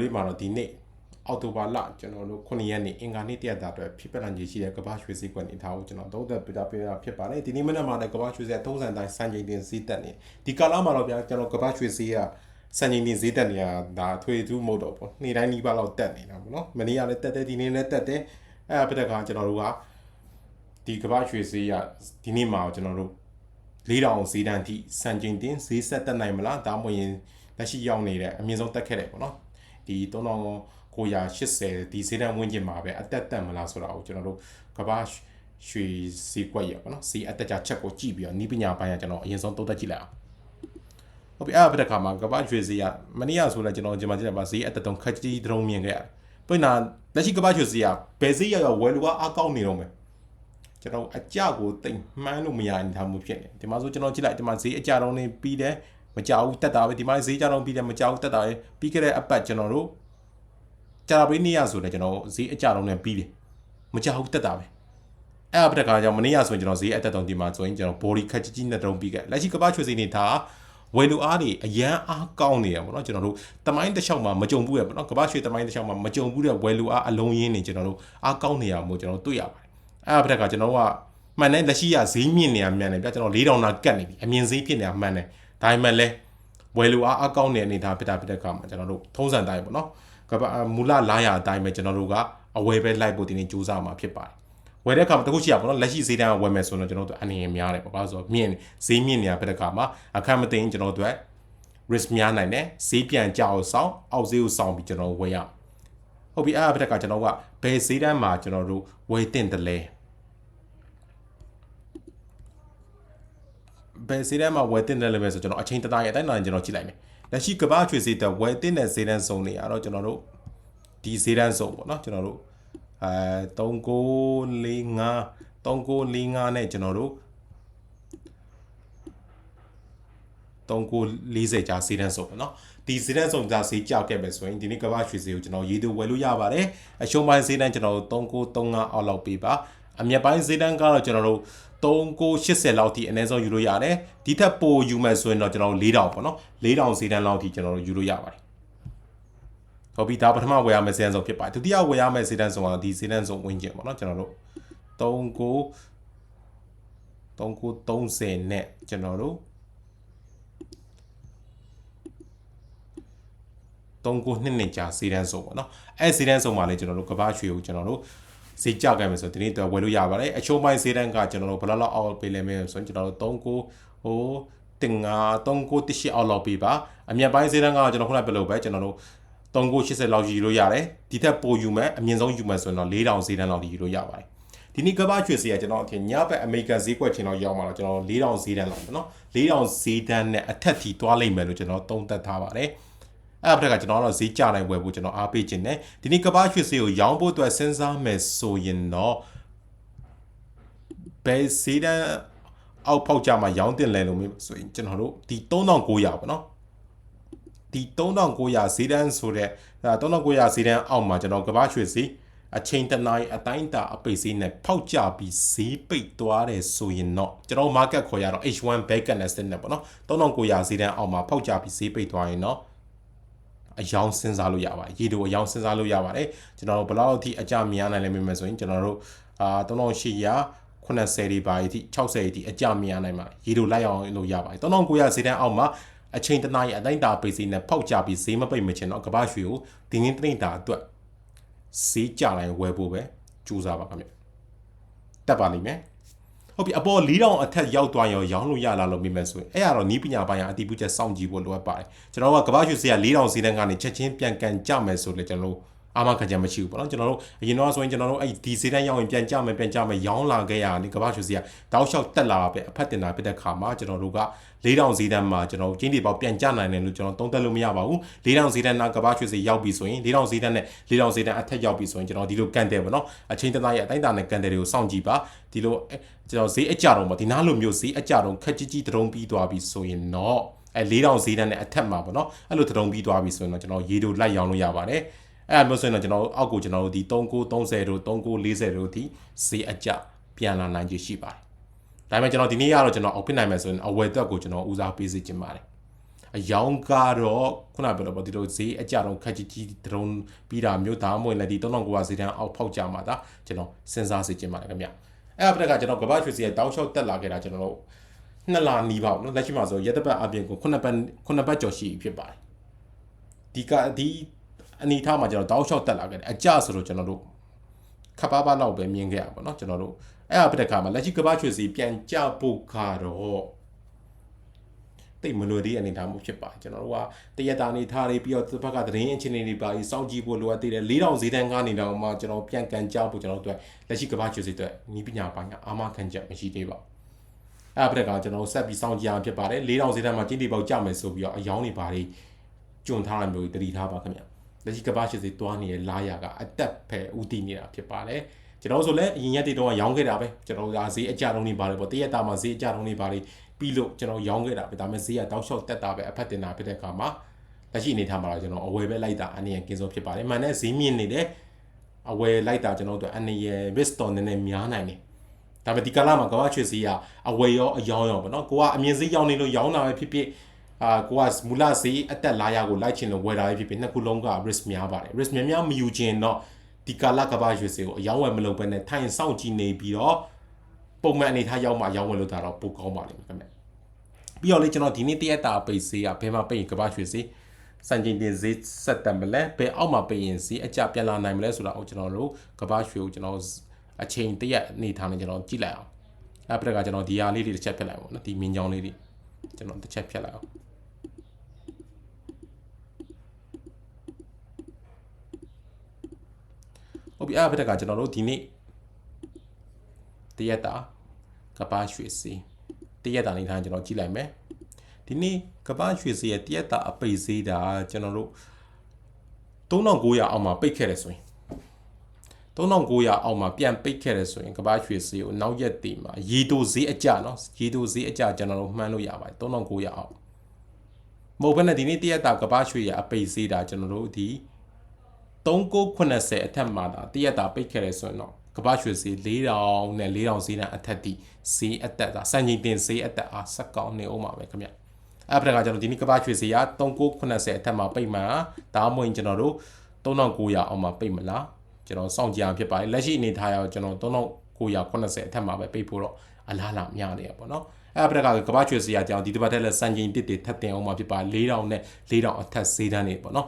လေးမှာတော့ဒီနေ့အော်တိုဘာလကျွန်တော်တို့9ရက်နေ့အင်္ဂါနေ့တရက်တာအတွက်ဖြစ်ပလန်ကြီးရှိတဲ့ကမ္ဘာရွှေစည်းကွက်နေထားကိုကျွန်တော်သုံးသက်ပြတာပြတာဖြစ်ပါတယ်ဒီနေ့မနက်မှာလည်းကမ္ဘာရွှေစည်းသုံးဆန်တိုင်းစံချိန်တင်စည်းတက်နေဒီကာလမှာတော့ဗျာကျွန်တော်ကမ္ဘာရွှေစည်းကစံချိန်တင်စည်းတက်နေတာဒါအထွေထူးမဟုတ်တော့ဘူးနေ့တိုင်းနီးပါးလောက်တက်နေတာပေါ့နော်မနေ့ကလည်းတက်တယ်ဒီနေ့လည်းတက်တယ်အဲ့ဒါပြတဲ့ခါကျွန်တော်တို့ကဒီကမ္ဘာရွှေစည်းကဒီနေ့မှာကျွန်တော်တို့လေးတောင်ဈေးတန်းထိစံချိန်တင်ဈေးဆက်တက်နိုင်မလားဒါမှမဟုတ်လက်ရှိရောက်နေတဲ့အမြင့်ဆုံးတက်ခဲ့တယ်ပေါ့နော် ဒီ3980ဒီဈေးတန်းဝန်းကျင်မှာပဲအတက်တက်မလားဆိုတာကိုကျွန်တော်တို့ကမ္ဘာရွှေစီကွက်ရပေါ့နော်စီအတက်ကြချက်ကိုကြည့်ပြီးတော့နီးပညာပိုင်းကကျွန်တော်အရင်ဆုံးသုံးသပ်ကြည့်လိုက်အောင်ဟုတ်ပြီအဲ့ဒါပြတဲ့ခါမှာကမ္ဘာရွှေစီကမနေ့ကဆိုလဲကျွန်တော်ဒီမှာကြည့်လိုက်ပါဈေးအတက်တုံးခက်ကြီးတုံးမြင်ခဲ့ရတယ်ပြနာလက်ရှိကမ္ဘာရွှေစီကဘယ်ဈေးရောက်ရောက်ဝယ်လူကအကောင်းနေတော့မယ်ကျွန်တော်အကြကိုတိတ်မှန်းလို့မရနိုင်တာမျိုးဖြစ်နေဒီမှာဆိုကျွန်တော်ကြည့်လိုက်ဒီမှာဈေးအကြတုံးနေပြီးတယ် မကြောက်ဘူးတက်တာပဲဒီမှာဈေးကြတုံးပြီးတယ်မကြောက်ဘူးတက်တာပဲပြီးခဲ့တဲ့အပတ်ကျွန်တော်တို့ကြာပင်းနေ့ရဆိုလည်းကျွန်တော်ဈေးအကြတုံးနဲ့ပြီးတယ်မကြောက်ဘူးတက်တာပဲအဲ့အပတက်ကကြောင့်မနေ့ရဆိုရင်ကျွန်တော်ဈေးအတက်တုံးဒီမှာဆိုရင်ကျွန်တော် body ခက်ကြီးကြီးနဲ့တုံးပြီးခဲ့လက်ရှိကမ္ဘာရွှေစည်းနေတာဝယ်လူအားတွေအရန်အားကောင်းနေရပေါ့နော်ကျွန်တော်တို့တမိုင်းတစ်လျှောက်မှာမကြုံဘူးရပေါ့နော်ကမ္ဘာရွှေတမိုင်းတစ်လျှောက်မှာမကြုံဘူးတဲ့ဝယ်လူအားအလုံးရင်းနေကျွန်တော်တို့အားကောင်းနေရမို့ကျွန်တော်တို့တွေ့ရပါတယ်အဲ့အပတက်ကကျွန်တော်တို့ကမှန်တယ်လက်ရှိရဈေးမြင့်နေရမှန်တယ်ဗျကျွန်တော်၄000နာကတ်နေပြီအမြင့်ဈေးဖြစ်နေတာမှန်တယ် ဒါပေမဲ့လည်းဝယ်လူအားအကောင်းနေအနေထားဖြစ်တာဖြစ်တဲ့အခါမှာကျွန်တော်တို့ထုံးစံတိုင်းပေါ့နော်ကပမူလလာရအတိုင်းပဲကျွန်တော်တို့ကအဝယ်ပဲလိုက်ဖို့ဒီနေ့စူးစမ်းမှာဖြစ်ပါတယ်ဝယ်တဲ့အခါမှာတခုရှိရပါတော့လက်ရှိဈေးတန်းကဝယ်မယ်ဆိုတော့ကျွန်တော်တို့အနေနဲ့များတယ်ပေါ့ဘာလို့ဆိုတော့မြင့်ဈေးမြင့်နေတာဖြစ်တဲ့အခါမှာအခက်မသိရင်ကျွန်တော်တို့ risk များနိုင်တယ်ဈေးပြန်ကြအောင်ဆောင်အောက်ဈေးကိုဆောင်ပြီးကျွန်တော်ဝယ်ရဟုတ်ပြီအဲ့ဒါဖြစ်တဲ့အခါကျွန်တော်ကဘယ်ဈေးတန်းမှာကျွန်တော်တို့ဝယ်တင်တယ်လဲ ဘယ်ဈေးတန်းမှာဝယ်တင်တယ်လဲပဲဆိုကျွန်တော်အချိန်တသားရဲ့အတိုင်းအတာကျွန်တော်ကြည့်လိုက်မယ်လက်ရှိကမ္ဘာရွှေဈေးတက်ဝယ်တင်တဲ့ဈေးတန်းစုံနေရတော့ကျွန်တော်တို့ဒီဈေးတန်းစုံပေါ့နော်ကျွန်တော်တို့အဲ3945 3945နဲ့ကျွန်တော်တို့3940ကြာဈေးတန်းစုံပေါ့နော်ဒီဈေးတန်းစုံကြာဈေးကြောက်ခဲ့ပဲဆိုရင်ဒီနေ့ကမ္ဘာရွှေဈေးကိုကျွန်တော်ရေးသူဝယ်လို့ရပါတယ်အရှုံးပိုင်းဈေးတန်းကျွန်တော်တို့3935အောက်လောက်ပေးပါ အမြတ်ပိုင်းဈေးတန်းကတော့ကျွန်တော်တို့3980လောက်ထိအနည်းဆုံးယူလို့ရတယ်ဒီထက်ပိုယူမယ်ဆိုရင်တော့ကျွန်တော်တို့4000ပေါ့နော်4000ဈေးတန်းလောက်ထိကျွန်တော်တို့ယူလို့ရပါတယ်ဟုတ်ပြီဒါပထမဝယ်ရမယ့်ဈေးတန်းဆုံးဖြစ်ပါတယ်ဒုတိယဝယ်ရမယ့်ဈေးတန်းဆုံးကတော့ဒီဈေးတန်းဆုံးဝင်ကျင်ပေါ့နော်ကျွန်တော်တို့39 3930နဲ့ကျွန်တော်တို့3ကိုနှစ်နှစ်ကြာစီးတန်းဆုံးပေါ့နော်အဲစီးတန်းဆုံးမှာလည်းကျွန်တော်တို့ကဘာရွှေကိုကျွန်တော်တို့ ဈေးကြခဲ့မယ်ဆိုဒီနေ့တော့ဝယ်လို့ရပါတယ်အချိုးပိုင်းဈေးတန်းကကျွန်တော်တို့ဘယ်လောက်လောက်အောက်ပေးလဲမယ်ဆိုရင်ကျွန်တော်တို့3ကိုဟိုတင်ငါ3ကိုတစ်ရှိအောက်လောက်ပေးပါအမြတ်ပိုင်းဈေးတန်းကကျွန်တော်ခုနကပြလို့ပဲကျွန်တော်တို့3ကို80လောက်ယူလို့ရတယ်ဒီထက်ပိုယူမယ်အမြင့်ဆုံးယူမယ်ဆိုရင်တော့4000ဈေးတန်းလောက်ယူလို့ရပါတယ်ဒီနေ့ကဘာရွှေစီကကျွန်တော်အထင်ညဘက်အမေရိကန်ဈေးကွက်ချင်းတော့ရောက်မှာတော့ကျွန်တော်4000ဈေးတန်းလောက်ပေါ့နော်4000ဈေးတန်းနဲ့အထက်ထိသွားလိမ့်မယ်လို့ကျွန်တော်သုံးသပ်ထားပါတယ် အဲ့ဒါကကျွန်တော်တော့ဈေးကြနိုင်ဝယ်ဖို့ကျွန်တော်အားပေးခြင်းနဲ့ဒီနေ့ကဘာရွှေစီကိုရောင်းဖို့အတွက်စဉ်းစားမယ်ဆိုရင်တော့ဘယ်ဈေးတန်းအောက်ဖောက်ကြမှာရောင်းတင်လဲလို့ဆိုရင်ကျွန်တော်တို့ဒီ3900ပေါ့နော်ဒီ3900ဈေးတန်းဆိုတဲ့3900ဈေးတန်းအောက်မှာကျွန်တော်ကဘာရွှေစီအချိန်တနားအတိုင်းတာအပိတ်ဈေးနဲ့ဖောက်ကြပြီးဈေးပိတ်သွားတယ်ဆိုရင်တော့ကျွန်တော် market ခေါ်ရတော့ H1 backup နဲ့စနစ်ပေါ့နော်3900ဈေးတန်းအောက်မှာဖောက်ကြပြီးဈေးပိတ်သွားရင်တော့ အယောင်စဉ်းစားလို့ရပါတယ်ရေတိုအယောင်စဉ်းစားလို့ရပါတယ်ကျွန်တော်တို့ဘယ်လောက်အထိအကြမြင်ရနိုင်လဲမြင်မယ်ဆိုရင်ကျွန်တော်တို့အာ3800 80ဒီပါအထိ60ဒီအကြမြင်ရနိုင်ပါတယ်ရေတိုလိုက်အောင်လို့ရပါတယ်3900ဈေးတန်းအောက်မှာအချိန်တနားရအတိုင်းတာပိတ်စီနဲ့ဖောက်ကြပြီးဈေးမပိတ်မချင်တော့ကဘာရွှေကိုဒီနေ့တနေ့တာအတွက်ဈေးကြတိုင်းဝယ်ဖို့ပဲကြိုးစားပါခင်ဗျတက်ပါလိမ့်မယ် ဟုတ်ပြီအပေါ်4000အထက်ရောက်သွားရောရောင်းလို့ရလာလို့မိမယ်ဆိုရင်အဲ့ရတော့နီးပညာပိုင်းကအတိပူချက်စောင့်ကြည့်ဖို့လိုအပ်ပါတယ်ကျွန်တော်ကကမ္ဘာရွှေစေးက4000စီးတန်းကနေချက်ချင်းပြန်ကန်ကြမယ်ဆိုလေကျွန်တော်တို့ အာမခံချက်မရှိဘူးပေါ့နော်ကျွန်တော်တို့အရင်တော့ဆိုရင်ကျွန်တော်တို့အဲ့ဒီစီးတန်းရောက်ရင်ပြန်ကြမယ်ပြန်ကြမယ်ရောင်းလာခဲ့ရနေကမ္ဘာရွှေစီးကတောက်လျှောက်တက်လာပဲအဖက်တင်တာဖြစ်တဲ့ခါမှာကျွန်တော်တို့က4000စီးတန်းမှာကျွန်တော်တို့ကျင်းတီပေါက်ပြန်ကြနိုင်တယ်လို့ကျွန်တော်သုံးသပ်လို့မရပါဘူး4000စီးတန်းနာကမ္ဘာရွှေစီးရောက်ပြီဆိုရင်4000စီးတန်းနဲ့4000စီးတန်းအထက်ရောက်ပြီဆိုရင်ကျွန်တော်ဒီလိုကန်တယ်ပေါ့နော်အချိန်တသားရဲ့အတိုင်းတာနဲ့ကန်တယ်တွေကိုစောင့်ကြည့်ပါဒီလိုကျွန်တော်ဈေးအကြတော့ပေါ့ဒီနားလိုမျိုးဈေးအကြတော့ခက်ကြီးကြီးတုံးပြီးသွားပြီဆိုရင်တော့အဲ4000ဈေးတန်းနဲ့အထက်မှာပေါ့နော်အဲ့လိုတုံးပြီးသွားပြီဆိုရင်တော့ကျွန်တော်ရေတိုလိုက်ရောင်းလို့ရပါတယ် အဲ့လိုမျိုးဆိုရင်တော့ကျွန်တော်တို့အောက်ကိုကျွန်တော်တို့ဒီ3930တို့3940တို့ဒီဈေးအကျပြန်လာနိုင်ခြေရှိပါတယ်။ဒါပေမဲ့ကျွန်တော်ဒီနေ့ကတော့ကျွန်တော်အောင်ဖြစ်နိုင်မယ်ဆိုရင်အဝယ်သက်ကိုကျွန်တော်ဦးစားပေးစေချင်ပါတယ်။အယောင်ကတော့ခုနပြောလို့ပေါ့ဒီလိုဈေးအကျတော့ခက်ကြီးကြီးဒရုန်းပြီးတာမျိုးဒါမှမဟုတ်လည်းဒီ3900ဈေးတန်းအောက်ဖောက်ကြမှာဒါကျွန်တော်စဉ်းစားစေချင်ပါတယ်ခင်ဗျ။အဲ့ဒါကကျွန်တော်ကမ္ဘာချွေစီရဲ့တောင်းလျှောက်တက်လာခဲ့တာကျွန်တော်တို့နှစ်လနီးပါ့နော်လက်ရှိမှာဆိုရက်တပတ်အပြင်ကိုခုနှစ်ပတ်ခုနှစ်ပတ်ကျော်ရှိပြီဖြစ်ပါတယ်။ဒီကဒီ အနေထားမှာကျွန်တော်တောင်းလျှောက်တက်လာခဲ့တယ်အကြဆိုတော့ကျွန်တော်တို့ခပ်ပါးပါးလောက်ပဲမြင်ခဲ့ရပါတော့ကျွန်တော်တို့အဲ့အပတက်ခါမှာလက်ရှိကဘာရွှေစီပြန်ကြဖို့ကတော့တိတ်မလွယ်သေးအနေထားမှုဖြစ်ပါတယ်ကျွန်တော်တို့ကတရက်တာနေထားတွေပြီးတော့တစ်ဖက်ကသတင်းအချင်းတွေပါပြီးစောင့်ကြည့်ဖို့လိုအပ်သေးတယ်၄000ဈေးတန်းကားနေတော့မှကျွန်တော်ပြန်ကန်ကြဖို့ကျွန်တော်တို့လက်ရှိကဘာရွှေစီအတွက်ဤပညာပိုင်းကအာမခံချက်မရှိသေးပါဘူးအဲ့အပတက်ကကျွန်တော်ဆက်ပြီးစောင့်ကြည့်အောင်ဖြစ်ပါတယ်၄000ဈေးတန်းမှာကြီးတီပေါက်ကြမယ်ဆိုပြီးတော့အယောင်းတွေပါတွေကျွံထားတာမျိုးတတိထားပါခင်ဗျ လက်ရှိကဘာရှိစေတွားနေတဲ့လာရကအတက်ဖယ်ဥတီနေတာဖြစ်ပါတယ်ကျွန်တော်ဆိုလည်းအရင်ရက်တွေတော့ရောင်းခဲ့တာပဲကျွန်တော်ကဈေးအကြတုံးနေပါတယ်ပေါ့တရက်တာမှာဈေးအကြတုံးနေပါတယ်ပြီးလို့ကျွန်တော်ရောင်းခဲ့တာပဲဒါပေမဲ့ဈေးကတောက်လျှောက်တက်တာပဲအဖက်တင်တာဖြစ်တဲ့အခါမှာလက်ရှိအနေထားမှာတော့ကျွန်တော်အဝယ်ပဲလိုက်တာအနေနဲ့ကင်းဆုံးဖြစ်ပါတယ်မှန်တဲ့ဈေးမြင့်နေတဲ့အဝယ်လိုက်တာကျွန်တော်တို့အနေရ risk တော့နည်းနည်းများနိုင်တယ်ဒါပေမဲ့ဒီကာလမှာကမ္ဘာချွေစီကအဝယ်ရောအယောင်းရောပေါ့နော်ကိုကအမြင်စည်းရောင်းနေလို့ရောင်းတာပဲဖြစ်ဖြစ် အာကိုကမူလဈေးအတက်လာရကိုလိုက်ချင်လို့ဝယ်တာပဲဖြစ်ဖြစ်နှစ်ခုလုံးက risk များပါတယ် risk များများမယူချင်တော့ဒီကာလကမ္ဘာရွှေစီကိုအယောင်းဝယ်မလုပ်ဘဲနဲ့ထိုင်စောင့်ကြည့်နေပြီးတော့ပုံမှန်အနေထားရောက်မှအယောင်းဝယ်လို့တာတော့ပိုကောင်းပါလိမ့်မယ်ခင်ဗျပြီးတော့လေကျွန်တော်ဒီနေ့တရက်တာပိတ်စေးကဘယ်မှာပိတ်ရင်ကမ္ဘာရွှေစီစံချိန်တင်ဈေးဆက်တက်မလဲဘယ်အောက်မှာပိတ်ရင်ဈေးအကျပြန်လာနိုင်မလဲဆိုတာကိုကျွန်တော်တို့ကမ္ဘာရွှေကိုကျွန်တော်အချိန်တရက်အနေထားနဲ့ကျွန်တော်ကြည့်လိုက်အောင်အဲ့ပြက်ကကျွန်တော်ဒီဟာလေးတွေတစ်ချက်ဖြတ်လိုက်ပါဦးနော်ဒီမင်းကြောင်လေးတွေကျွန်တော်တစ်ချက်ဖြတ်လိုက်အောင် ဟုတ်ပြီအဲ့ပြက်ကကျွန်တော်တို့ဒီနေ့တရက်တာကပားရွှေစီတရက်တာအနေထားကျွန်တော်ကြည့်လိုက်မယ်ဒီနေ့ကပ္ပရွှေစီရဲ့တရက်တာအပိတ်သေးတာကျွန်တော်တို့3900အောက်မှာပိတ်ခဲ့တယ်ဆိုရင်3900အောက်မှာပြန်ပိတ်ခဲ့တယ်ဆိုရင်ကပ္ပရွှေစီကိုနောက်ရက်တည်မှာရေတိုဈေးအကျနော်ရေတိုဈေးအကျကျွန်တော်တို့မှန်းလို့ရပါတယ်3900အောက်မဟုတ်ဘဲနဲ့ဒီနေ့တရက်တာကပ္ပရွှေရဲ့အပိတ်သေးတာကျွန်တော်တို့ဒီ 3980အထက်မှာဒါတရက်တာပိတ်ခဲ့တယ်ဆိုရင်တော့ကဘာရွှေဈေး4000နဲ့4000ဈေးတန်းအထက်တိဈေးအတက်တာစံချိန်တင်ဈေးအတက်အားဆက်ကောင်းနေအောင်ပါပဲခင်ဗျအဲ့ဒါကကျွန်တော်ဒီနေ့ကဘာရွှေဈေးက3980အထက်မှာပိတ်မှဒါမှမဟုတ်ကျွန်တော်တို့3900အောင်မှာပိတ်မလားကျွန်တော်စောင့်ကြည့်အောင်ဖြစ်ပါတယ်လက်ရှိအနေထားရကျွန်တော်3980အထက်မှာပဲပိတ်ဖို့တော့အလားလာများနေရပါတော့အဲ့ဒါကကဘာချွေစီရကြောင်ဒီတစ်ပတ်ထဲလဲစံချိန်တစ်တွေထပ်တင်အောင်မှာဖြစ်ပါ4000နဲ့4000အထက်ဈေးတန်းနေပေါ့နော်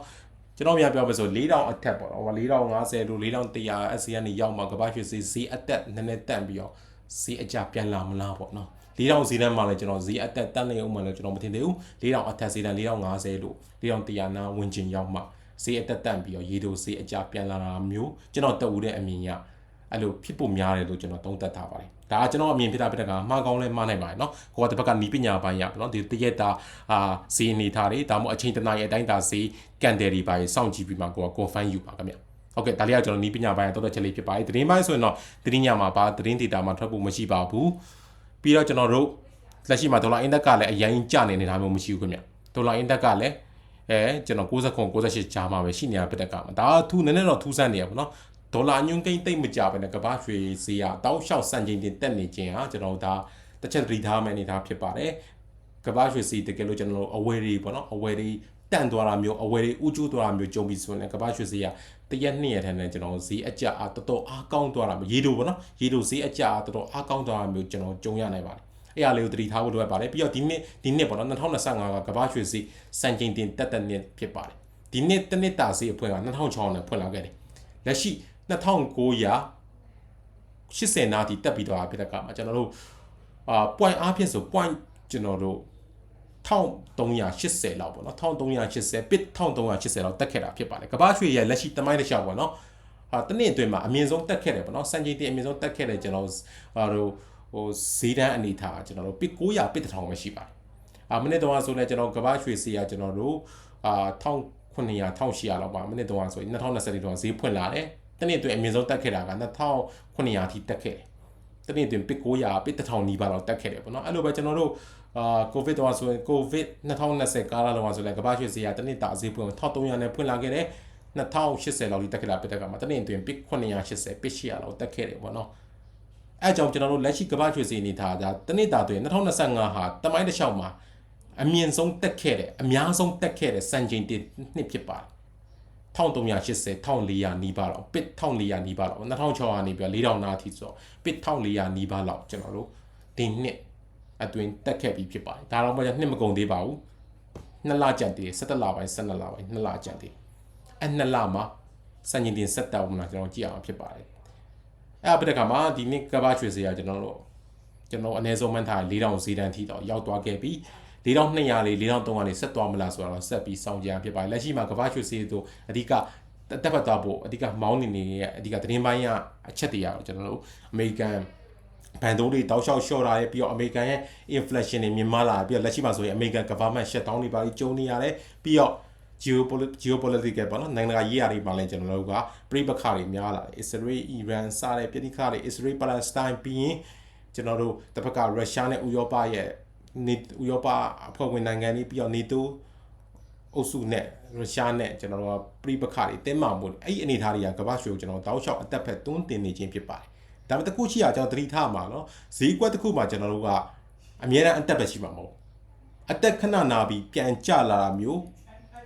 ကျွန်တော်များပြောမယ်ဆို4000အထက်ပေါ့နော်4050လို့4100 SC ကနေရောက်မှာကဘာရွှေဈေးဈေးအတက်နည်းနည်းတန့်ပြီးတော့ဈေးအကျပြန်လာမလားပေါ့နော်4000ဈေးတန်းမှာလည်းကျွန်တော်ဈေးအတက်တက်နေအောင်မှလည်းကျွန်တော်မထင်သေးဘူး4000အထက်ဈေးတန်း4050လို့4100နာဝင်ကျင်ရောက်မှဈေးအတက်တန့်ပြီးတော့ရေတိုဈေးအကျပြန်လာတာမျိုးကျွန်တော်တက်ဦးတဲ့အမြင်ရအဲ့လိုဖြစ်ဖို့များတယ်လို့ကျွန်တော်သုံးသပ်ထားပါတယ် ဒါကကျွန်တော်အမြင်ဖြစ်တာပြတဲ့ကမှားကောင်းလဲမှားနိုင်ပါတယ်เนาะကိုကတစ်ဘက်ကနီးပညာပိုင်းရပါเนาะဒီတရက်တာအာဈေးနေထားတယ်ဒါမှမဟုတ်အချိန်တနာရဲ့အတိုင်းတာဈေးကန်တယ်ဒီပိုင်းစောင့်ကြည့်ပြီးမှကိုက confirm ယူပါခင်ဗျဟုတ်ကဲ့ဒါလေးကကျွန်တော်နီးပညာပိုင်းတော့တဲ့ချက်လေးဖြစ်ပါတယ်သတင်းပိုင်းဆိုရင်တော့သတင်းညမှာပါသတင်း data မှာထွက်ဖို့မရှိပါဘူးပြီးတော့ကျွန်တော်တို့လက်ရှိမှာဒေါ်လာ index ကလည်းအရင်ကျနေနေတာမျိုးမရှိဘူးခင်ဗျဒေါ်လာ index ကလည်းအဲကျွန်တော်69 68ကြားမှာပဲရှိနေတာပြတဲ့ကမှာဒါကထူးနည်းနည်းတော့ထူးဆန်းနေရပါတော့ ဒေါ်လာညွန်းကိန်းတိတ်မကြပဲနဲ့ကမ္ဘာရွှေဈေးကတောက်လျှောက်စံချိန်တင်တက်နေခြင်းဟာကျွန်တော်တို့ဒါတစ်ချက်သတိထားမယ်အနေထားဖြစ်ပါတယ်ကမ္ဘာရွှေဈေးတကယ်လို့ကျွန်တော်တို့အဝယ်တွေပေါ့နော်အဝယ်တွေတန့်သွားတာမျိုးအဝယ်တွေဥကျူးသွားတာမျိုးကြုံပြီးဆိုရင်ကမ္ဘာရွှေဈေးကတရက်နှစ်ရက်ထဲနဲ့ကျွန်တော်ဈေးအကျအားတော်တော်အားကောင်းသွားတာမျိုးရေတိုပေါ့နော်ရေတိုဈေးအကျအားတော်တော်အားကောင်းသွားတာမျိုးကျွန်တော်ကြုံရနိုင်ပါတယ်အဲ့အရာလေးကိုသတိထားဖို့လိုအပ်ပါတယ်ပြီးတော့ဒီနှစ်ဒီနှစ်ပေါ့နော်2025ကကမ္ဘာရွှေဈေးစံချိန်တင်တက်တက်နှစ်ဖြစ်ပါတယ်ဒီနှစ်တနှစ်တာဈေးအဖွင့်က2006နဲ့ဖွင့်လာခဲ့တယ်လက်ရှိ 2980နာတီတက်ပြီးတော့ဖြစ်တဲ့ကမှာကျွန်တော်တို့အာ point အားဖြင့်ဆို point ကျွန်တော်တို့1380လောက်ပေါ့နော်1380 bit 1380လောက်တက်ခဲ့တာဖြစ်ပါတယ်ကဘာရွှေရဲ့လက်ရှိတမိုင်းတစ်လျှောက်ပေါ့နော်ဟာတနည်းအတွင်းမှာအမြင့်ဆုံးတက်ခဲ့တယ်ပေါ့နော်စံချိန်တင်အမြင့်ဆုံးတက်ခဲ့တယ်ကျွန်တော်ဟာတို့ဟိုဈေးတန်းအနေထားကျွန်တော်တို့ bit 900 bit 1000ပဲရှိပါတယ်အာမိနစ်တော့ဆိုလဲကျွန်တော်ကဘာရွှေစီကကျွန်တော်တို့အာ1900 1800လောက်ပါမိနစ်တော့ဆို2020တော့ဈေးဖွင့်လာတယ် တနေ့အတွင်းအမြင့်ဆုံးတက်ခဲ့တာက2900ထိတက်ခဲ့တယ်တနေ့အတွင်း bit 900 bit 1000နီးပါးလောက်တက်ခဲ့တယ်ပေါ့နော်အဲ့လိုပဲကျွန်တော်တို့အာကိုဗစ်တော့ဆိုရင်ကိုဗစ်2020ကာလလောက်ဆိုလဲကမ္ဘာ့ရွှေဈေးကတနေ့တာဈေးပွင့်1300နဲ့ဖွင့်လာခဲ့တယ်2080လောက်ထိတက်ခဲ့တာပြတဲ့ကမှာတနေ့အတွင်း bit 980 bit 800လောက်တက်ခဲ့တယ်ပေါ့နော်အဲကြောင့်ကျွန်တော်တို့လက်ရှိကမ္ဘာ့ရွှေဈေးအနေထားဒါတနေ့တာတွင်2025ဟာတမိုင်းတစ်လျှောက်မှာအမြင့်ဆုံးတက်ခဲ့တယ်အများဆုံးတက်ခဲ့တဲ့စံချိန်တင်နှစ်ဖြစ်ပါတယ် 1380 1400နီးပါးလောက်ပစ်1400နီးပါးလောက်2600နီးပြီး4000နာအထိဆိုတော့ပစ်1400နီးပါးလောက်ကျွန်တော်တို့ဒီနှစ်အတွင်းတက်ခဲ့ပြီးဖြစ်ပါတယ်ဒါတော့မှကျနှစ်မကုန်သေးပါဘူးနှစ်လကြံသေးတယ်17လပိုင်း12လပိုင်း2လကြံသေးအဲနှစ်လမှာစံချိန်တင်ဆက်တောက်မှာကျွန်တော်ကြည့်အောင်ဖြစ်ပါတယ်အဲ့အပစ်တကမှာဒီနှစ်ကဘာချွေစရာကျွန်တော်တို့ကျွန်တော်အနည်းဆုံးမှန်းထား4000ဈေးတန်းထိတော့ရောက်သွားခဲ့ပြီး 4200လေး4300လေးဆက်သွားမလားဆိုတော့ဆက်ပြီးစောင့်ကြရဖြစ်ပါတယ်လက်ရှိမှာကဘာချွေစည်းတို့အဓိကတက်ပတ်သွားဖို့အဓိကမောင်းနေနေရဲ့အဓိကသတင်းပိုင်းကအချက်တွေရတော့ကျွန်တော်တို့အမေရိကန်ဘန်တုံးတွေတောက်လျှောက်လျှော့လာတယ်ပြီးတော့အမေရိကန်ရဲ့ inflation တွေမြင့်မားလာပြီးတော့လက်ရှိမှာဆိုရင်အမေရိကန် government shutdown တွေပါပြီးကျုံနေရတယ်ပြီးတော့ geopolitical geopolitical ပေါ့နော်နိုင်ငံတကာရေးရာတွေမှာလည်းကျွန်တော်တို့ကပြိပခါတွေများလာတယ် Israel Iran စတဲ့ပြည်တိခါတွေ Israel Palestine ပြီးရင်ကျွန်တော်တို့တစ်ဖက်ကရုရှားနဲ့ဥရောပရဲ့ နေဥရောပအဖွဲ့ဝင်နိုင်ငံတွေပြီးတော့ NATO အုပ်စုနဲ့ရုရှားနဲ့ကျွန်တော်တို့ကပြိပခါတွေတင်းမာမှုအဲ့ဒီအနေအထားတွေကကမ္ဘာ့ရွှေကိုကျွန်တော်တောက်လျှောက်အသက်ဖက်တွန်းတင်နေခြင်းဖြစ်ပါတယ်ဒါပေမဲ့တစ်ခုရှိရကျွန်တော်သတိထားမှာနော်ဈေးကွက်တစ်ခုမှာကျွန်တော်တို့ကအများအားအသက်ပဲရှိမှာမဟုတ်အသက်ခဏနာပြီးပြန်ကျလာတာမျိုး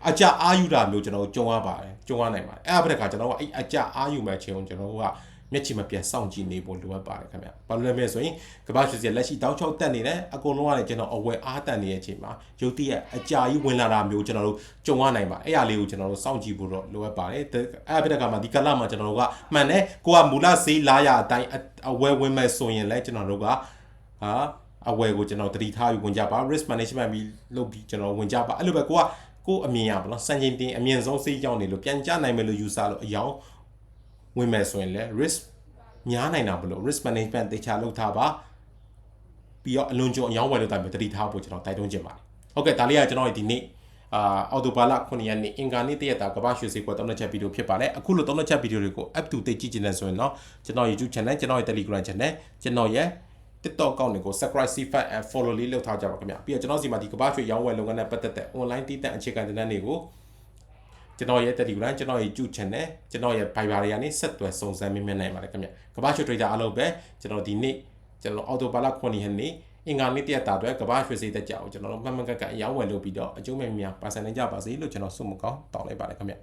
အကြအာယူတာမျိုးကျွန်တော်တို့ကြုံရပါတယ်ကြုံရနိုင်ပါတယ်အဲ့အဖက်ခါကျွန်တော်ကအဲ့အကြအာယူမဲ့ခြင်းကိုကျွန်တော်တို့က မျက်ခြေမပြတ်စောင့်ကြည့်နေဖို့လိုအပ်ပါတယ်ခင်ဗျ။ဘာလို့လဲမလဲဆိုရင်ကမ္ဘာရွှေစလက်ရှိတောက်ချောက်တက်နေတယ်အကုန်လုံးကလည်းကျွန်တော်အဝယ်အားတက်နေတဲ့အချိန်မှာရုတ်တရက်အကြာကြီးဝင်လာတာမျိုးကျွန်တော်တို့ကြုံရနိုင်ပါအဲ့အရာလေးကိုကျွန်တော်တို့စောင့်ကြည့်ဖို့တော့လိုအပ်ပါတယ်။အဲ့အဖက်ကမှဒီကလာမှာကျွန်တော်တို့ကမှန်တယ်ကိုကမူလဈေးလာရအတိုင်းအဝယ်ဝင်မဲ့ဆိုရင်လည်းကျွန်တော်တို့ကဟာအဝယ်ကိုကျွန်တော်တတိထားပြီးဝင်ကြပါ risk management ပြီးလုပ်ပြီးကျွန်တော်ဝင်ကြပါအဲ့လိုပဲကိုကကိုအမြင်ရပါတော့စံချိန်တင်အမြင့်ဆုံးစိတ်ကြောင်းနေလို့ပြန်ကြနိုင်မယ်လို့ယူဆလို့အယောင် ဝင်မယ်ဆိုရင်လည်း risk များနိုင်တာဘလို့ risk management တေချာလုပ်ထားပါပြီးတော့အလွန်ကြုံအယောင်းဝယ်လို့တိုင်းပဲတတိထားဖို့ကျွန်တော်တိုက်တွန်းချင်ပါတယ်ဟုတ်ကဲ့ဒါလေးကကျွန်တော်ဒီနေ့အာအော်တိုဘာလ9ရက်နေ့အင်္ဂါနေ့တရက်တာကမ္ဘာရွှေစည်းကွက်တောင်းတဲ့ချက်ဗီဒီယိုဖြစ်ပါတယ်အခုလိုတောင်းတဲ့ချက်ဗီဒီယိုတွေကို up to date ကြည့်ချင်တယ်ဆိုရင်တော့ကျွန်တော် YouTube channel ကျွန်တော်ရဲ့ Telegram channel ကျွန်တော်ရဲ့ TikTok ကောင့်တွေကို subscribe CFA and follow လေးလုပ်ထားကြပါခင်ဗျပြီးတော့ကျွန်တော်စီမှာဒီကမ္ဘာရွှေရောင်းဝယ်လုပ်ငန်းနဲ့ပတ်သက်တဲ့ online တည်တဲ့အခြေခံသင်တန်းတွေကို ကျွန်တော်ရဲ့ Telegram ကျွန်တော်ရဲ့ YouTube channel ကျွန်တော်ရဲ့ Viber တွေကနေဆက်သွယ်စုံစမ်းမြင်မြင်နိုင်ပါတယ်ခင်ဗျကမ္ဘာရွှေ trader အားလုံးပဲကျွန်တော်ဒီနေ့ကျွန်တော်အော်တိုဘာလ9ရက်နေ့အင်္ဂါနေ့တရက်တာအတွက်ကမ္ဘာရွှေစိတ်သက်ကြအောင်ကျွန်တော်တို့မှတ်မှန်ကကအရောင်းဝယ်လုပ်ပြီးတော့အကျိုးမဲ့များပါဆန်နေကြပါစေလို့ကျွန်တော်ဆုမကောင်းတောင်းလိုက်ပါတယ်ခင်ဗျ